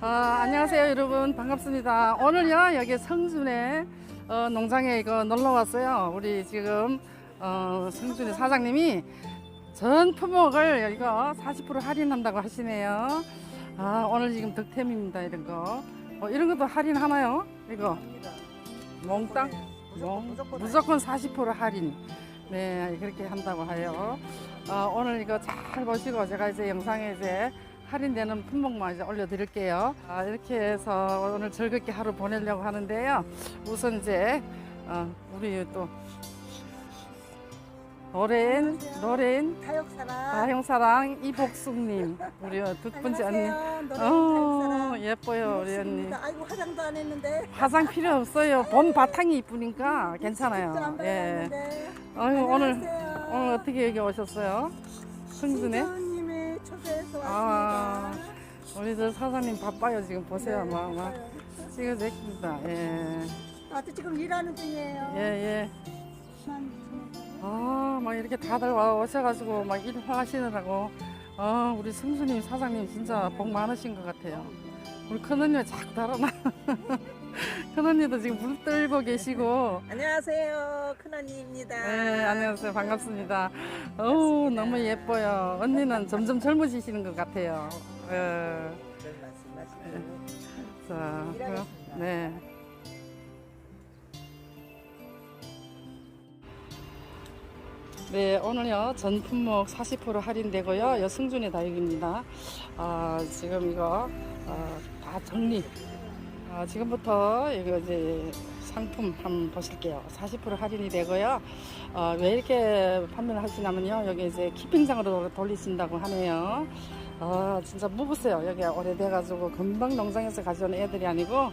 아, 안녕하세요 여러분. 반갑습니다. 오늘요 여기 성준의 어, 농장에 이거 놀러 왔어요. 우리 지금 어, 성준의 사장님이 전 품목을 이거 40% 할인한다고 하시네요. 아 오늘 지금 득템입니다 이런 거. 어, 이런 것도 할인하나요? 이거? 몽땅? 몽, 무조건 40% 할인. 네 그렇게 한다고 해요. 어, 오늘 이거 잘 보시고 제가 이제 영상에 이제 할인되는 품목만 이제 올려드릴게요. 아, 이렇게 해서 오늘 즐겁게 하루 보내려고 하는데요. 우선 이제 어, 우리 또 노래인 노래인 타역사랑. 다형사랑 이복숙님 우리 두 번째 언니. 어 예뻐요 우리 언니. 아이고 화장도 안 했는데. 화장 필요 없어요. 본 바탕이 이쁘니까 괜찮아요. 진짜 안 예. 아유 오늘. 오늘 어떻게 여기 오셨어요? 승준에? 아. 우리들 사장님 바빠요 지금 보세요 네, 막막 바빠요. 찍어냈습니다 예예예 나도 지금 일하는 중이에요. 예. 난 아막 이렇게 다들 와 오셔가지고 막 일하시느라고 아 우리 승수님 사장님 진짜 복 많으신 것 같아요 우리 큰언니 자꾸 달아나 큰언니도 지금 물 떨고 계시고 안녕하세요. 큰언니입니다. 네 안녕하세요 반갑습니다 어우 너무 예뻐요 언니는 점점 젊어지시는 것 같아요 예. 그런 말씀 하시고. 자, 그럼, 일하겠습니다. 네. 네, 오늘요 전 품목 40% 할인되고요. 여승준의 다육입니다. 아, 지금 이거 어, 다 정리. 아, 지금부터 이거 이제 상품 한번 보실게요. 40% 할인이 되고요. 어, 왜 이렇게 판매를 하시냐면요. 여기 이제 키핑장으로 돌리신다고 하네요. 아, 진짜 묵었어요. 여기 오래돼가지고 금방 농장에서 가져온 애들이 아니고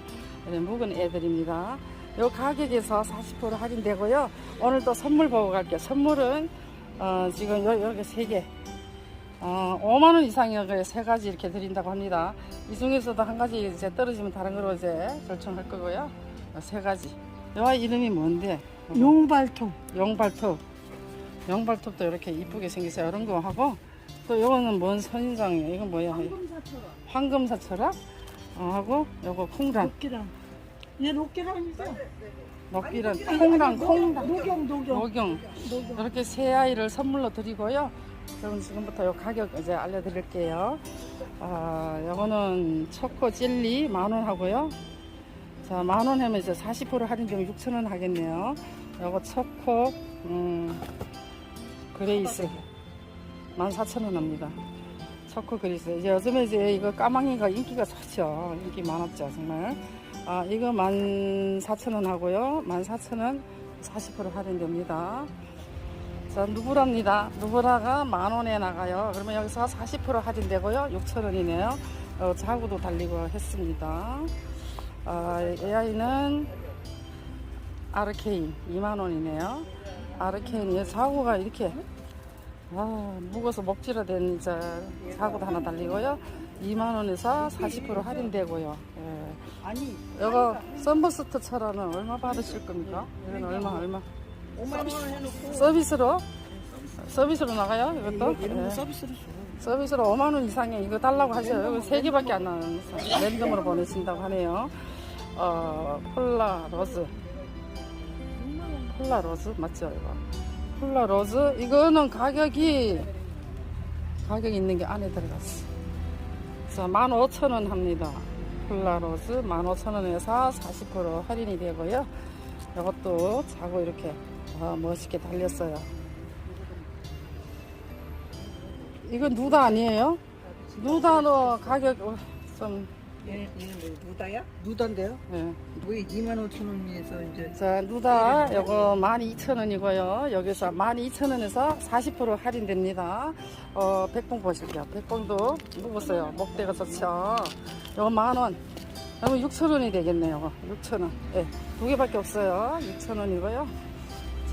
네, 묵은 애들입니다. 요 가격에서 40% 할인되고요. 오늘 또 선물 보고 갈게요. 선물은 어, 지금 요, 여기 세 개. 어, 5만 원 이상의 세 가지 이렇게 드린다고 합니다. 이 중에서도 한 가지 이제 떨어지면 다른 거로 이제 결정할 거고요. 어, 세 가지. 요 이름이 뭔데? 어, 용발통. 용발톱. 용발톱도 이렇게 이쁘게 생겼어요. 이런 거 하고 또 요거는 뭔 선인장이에요? 이건 뭐야? 황금사처럼. 황금사처럼 어, 하고 요거 콩란, 녹기랑. 얘 녹기랑이죠? 콩란, 콩란, 녹용 녹용. 녹용 녹용. 이렇게 세 아이를 선물로 드리고요. 그럼 지금부터 요 가격 이제 알려드릴게요. 아, 요거는 초코 젤리 만원 하고요. 자, 만원 하면 이제 40% 할인되면 6천 원 하겠네요. 요거 초코, 음, 그레이스 14,000원 합니다. 초코 그리스. 이제 요즘에 이제 이거 까망이가 인기가 좋죠. 인기 많았죠, 정말. 아, 이거 14,000원 하고요. 14,000원 40% 할인됩니다. 자, 누브라입니다. 누브라가 만 원에 나가요. 그러면 여기서 40% 할인되고요. 6,000원이네요. 어, 자구도 달리고 했습니다. 아, AI는 아르케인 2만 원이네요. 아르케인이 자구가 이렇게 아, 묵어서 먹지라 된 이제 자구도 하나 달리고요. 2만 원에서 40% 할인되고요. 예. 아니. 이거 썬버스트처럼은 얼마 받으실 겁니까? 이건 얼마 얼마? 5만 원 해놓고. 서비스로? 서비스로 나가요 이것도? 예. 서비스로 줘. 서비스로 5만 원 이상에 이거 달라고 하셔요. 이거 세 개밖에 안 나와서 랜덤으로 보내신다고 하네요. 어 폴라 로즈. 폴라 로즈 맞죠 이거? 폴라 로즈. 이거는 가격이 가격이 있는 게 안에 들어갔어. 자 15,000원 합니다. 폴라 로즈 15,000원에서 40% 할인이 되고요. 이것도 자고 이렇게 어, 멋있게 달렸어요. 이건 누다 아니에요? 누다도 가격 어, 좀. 얘는 뭐 누다야? 누다인데요? 예. 왜 2만 5천 원에서 이제. 자 누다 요거 12,000원이고요. 여기서 12,000원에서 40% 할인됩니다. 어 백봉 보실게요. 백봉도 묵었어요. 목대가 좋죠. 요거 만원. 그러면 6,000원이 되겠네요. 요거 6,000원. 예, 두 개밖에 없어요. 6,000원이고요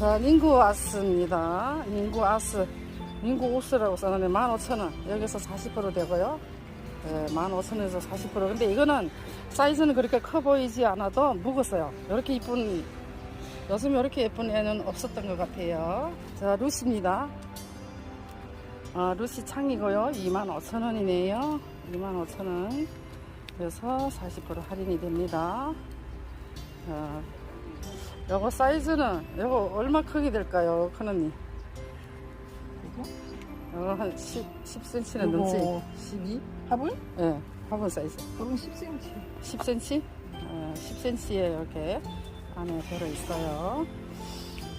자 닝구 아스입니다. 닝구 아스. 닝구 오스라고 써놨네 15,000원. 여기서 40% 되고요. 예, 15,000원에서 40% 근데 이거는 사이즈는 그렇게 커 보이지 않아도 묵었어요. 이렇게 이쁜 요즘 이렇게 예쁜 애는 없었던 것 같아요. 자 루시입니다. 아, 루시 창이고요. 25,000원이네요. 25,000원. 그래서 40% 할인이 됩니다. 어, 요거 사이즈는 요거 얼마 크기 될까요, 큰 언니? 이거? 요거 한 10, 10cm는 요거 넘지? 12? 화분? 예, 네, 화분 사이즈. 화분 10cm. 10cm? 어, 10cm에 이렇게 안에 들어있어요.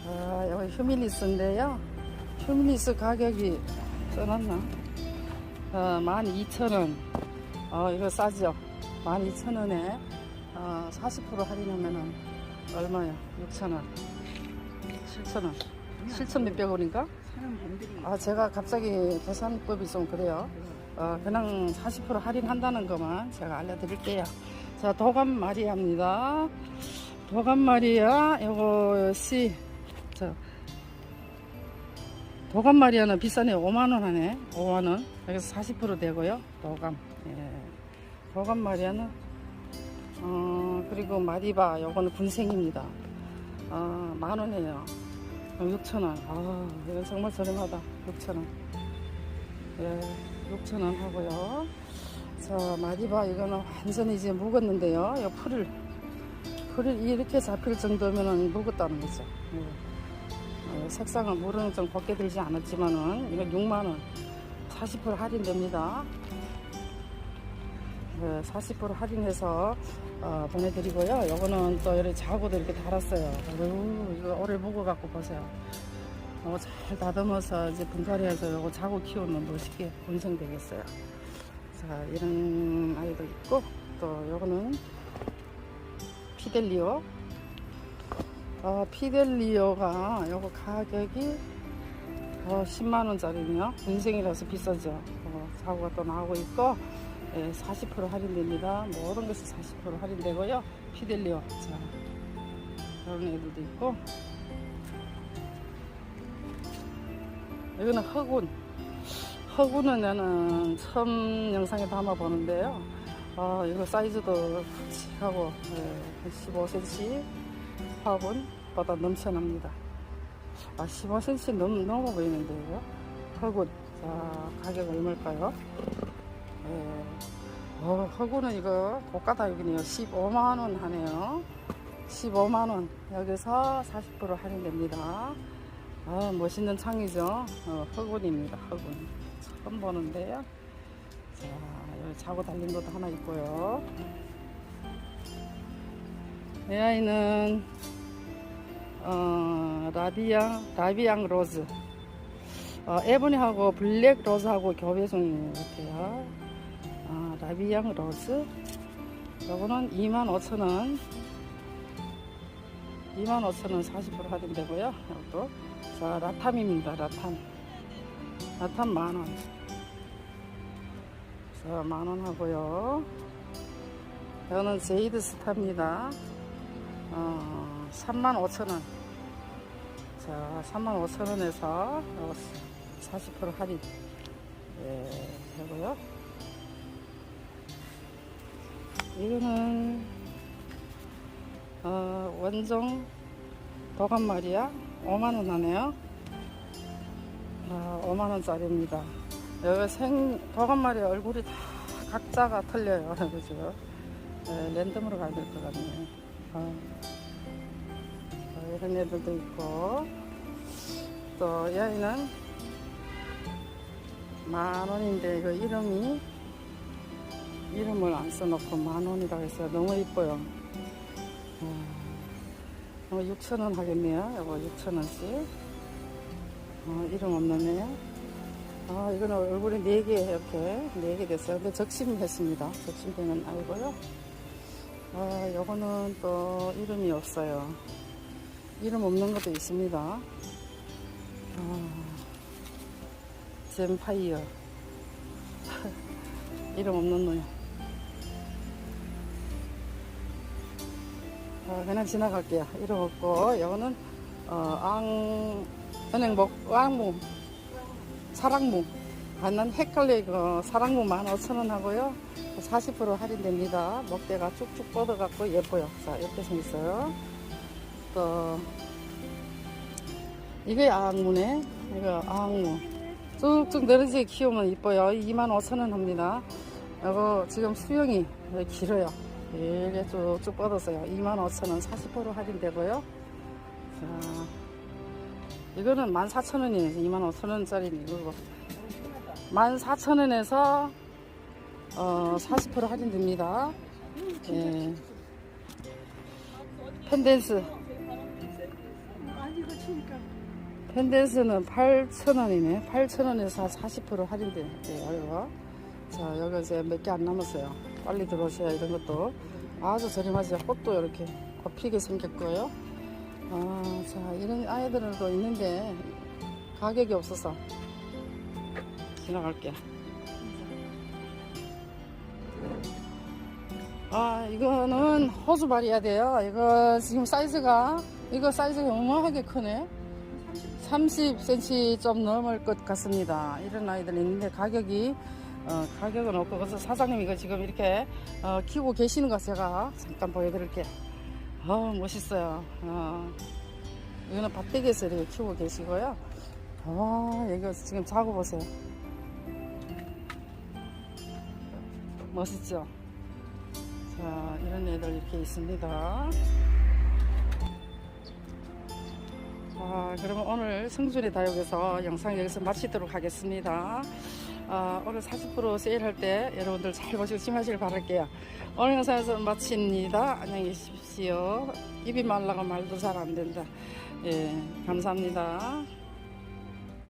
아, 여기 휴밀리스인데요. 휴밀리스 가격이 써놨나? 어, 12,000원. 어, 이거 싸죠? 12,000원에 어, 40% 할인하면은 얼마야? 6,000원. 7,000원. 7,000 몇백 원인가? 아, 제가 갑자기 계산법이 좀 그래요. 어, 그냥 40% 할인한다는 것만 제가 알려드릴게요. 자, 도감 마리아입니다. 도감 마리아, 요것이, 저, 도감 마리아는 비싸네. 5만원 하네. 5만원. 여기서 40% 되고요. 도감. 예. 도감 마리아는, 어, 그리고 마리바, 요거는 군생입니다. 어, 만원이에요. 6천원. 아, 이건 정말 저렴하다. 6천원. 예, 6천원 하고요. 자, 마디바 이거는 완전히 이제 묵었는데요. 이 풀을, 풀을 이렇게 잡힐 정도면은 묵었다는 거죠. 예. 어, 색상은 물은 좀 곱게 들지 않았지만은 이건 6만원. 40% 할인됩니다. 네, 40% 할인해서 어, 보내드리고요. 요거는 또 이렇게 자고도 이렇게 달았어요. 아유, 이거 오래 묵어갖고 보세요. 요거 잘 다듬어서 이제 분갈이해서 요거 자고 키우면 멋있게 본성되겠어요. 자, 이런 아이도 있고, 또 요거는 피델리오. 어, 피델리오가 요거 가격이 어, 10만원짜리네요. 인생이라서 비싸죠. 어, 자고가 또 나오고 있고, 예, 40% 할인됩니다. 모든 것이 40% 할인되고요. 피델리오. 자, 이런 애들도 있고. 여기는 허군. 허군은 나는 처음 영상에 담아 보는데요. 아, 이거 사이즈도 굵직하고, 예, 15cm 화분 보다 넘쳐납니다. 아, 15cm 넘, 넘어 보이는데, 이거. 허군. 자, 가격 얼마일까요? 예. 어, 허구는 이거 고가다 여기네요. 15만원 하네요. 15만원. 여기서 40% 할인됩니다. 아, 멋있는 창이죠. 어, 허군입니다. 허군. 처음 보는데요. 자, 여기 자고 달린 것도 하나 있고요. 이 아이는, 어, 라비앙, 라비앙 로즈. 어, 에보니하고 블랙 로즈하고 교배 중인 것 같아요. 아, 라비앙 로즈. 요거는 25,000원. 25,000원 40% 할인되고요. 이것도. 자, 라탐입니다. 라탐. 라탐 만원. 자, 만원 하고요. 이거는 제이드 스타입니다. 어, 35,000원. 자, 35,000원에서 40% 할인. 예, 하고요. 이거는 어, 원종 도감 말이야 5만원 하네요. 아, 5만원짜리입니다. 여기 생 도감 말이 얼굴이 다 각자가 틀려요 그죠? 네, 랜덤으로 가야 될 것 같네요. 어. 어, 이런 애들도 있고. 또 여기는 만원인데 이거 이름이 이름을 안 써놓고 만 원이라고 했어요. 너무 이뻐요. 어, 6천 원 하겠네요. 이거 6천 원씩. 어, 이름 없는 애. 아, 이거는 얼굴에 4개 이렇게 4개 됐어요. 근데 적심했습니다. 적심되는 아이고요. 아, 요거는 또 이름이 없어요. 이름 없는 것도 있습니다. 아, 젠파이어. 이름 없는 놈. 어, 그냥 지나갈게요. 이름 없고, 이거는, 어, 앙, 은행목, 왕무, 사랑무. 아, 난 헷갈려, 이거. 사랑무 15,000원 하고요. 40% 할인됩니다. 먹대가 쭉쭉 뻗어갖고 예뻐요. 자, 이렇게 생겼어요. 또, 이게 앙무네. 이거 앙무. 쭉쭉 늘어지게 키우면 이뻐요. 25,000원 합니다. 이거 지금 수영이 길어요. 이게 쭉쭉 뻗었어요. 25,000원 40% 할인되고요. 자, 이거는 14,000원이에요. 25,000원짜리는 이거. 14,000원에서 어, 40% 할인됩니다. 예. 펜댄스. 펜댄스는 8,000원이네. 8,000원에서 40% 할인돼요. 이거. 자, 여기 이제 몇 개 안 남았어요. 빨리 들어오셔야 이런 것도 아주 저렴하죠. 꽃도 이렇게 곱히게 생겼고요. 아, 자, 이런 아이들도 있는데 가격이 없어서 지나갈게. 아, 이거는 호수 발이야 돼요. 이거 지금 사이즈가, 이거 사이즈가 어마하게 크네. 30cm 좀 넘을 것 같습니다. 이런 아이들이 있는데 가격이 어, 가격은 없고 그래서 사장님 이거 지금 이렇게 어, 키우고 계시는 거 제가 잠깐 보여드릴게요. 어 멋있어요. 어, 이거는 밭대기에서 이렇게 키우고 계시고요. 아 여기 지금 자고 보세요. 멋있죠? 자 이런 애들 이렇게 있습니다. 아, 그러면 오늘 성준의 다육에서 영상 여기서 마치도록 하겠습니다. 아, 오늘 40% 세일할 때 여러분들 잘 보시고 심하시길 바랄게요. 오늘 영상에서 마칩니다. 안녕히 계십시오. 입이 말라가 말도 잘 안 된다. 예, 감사합니다.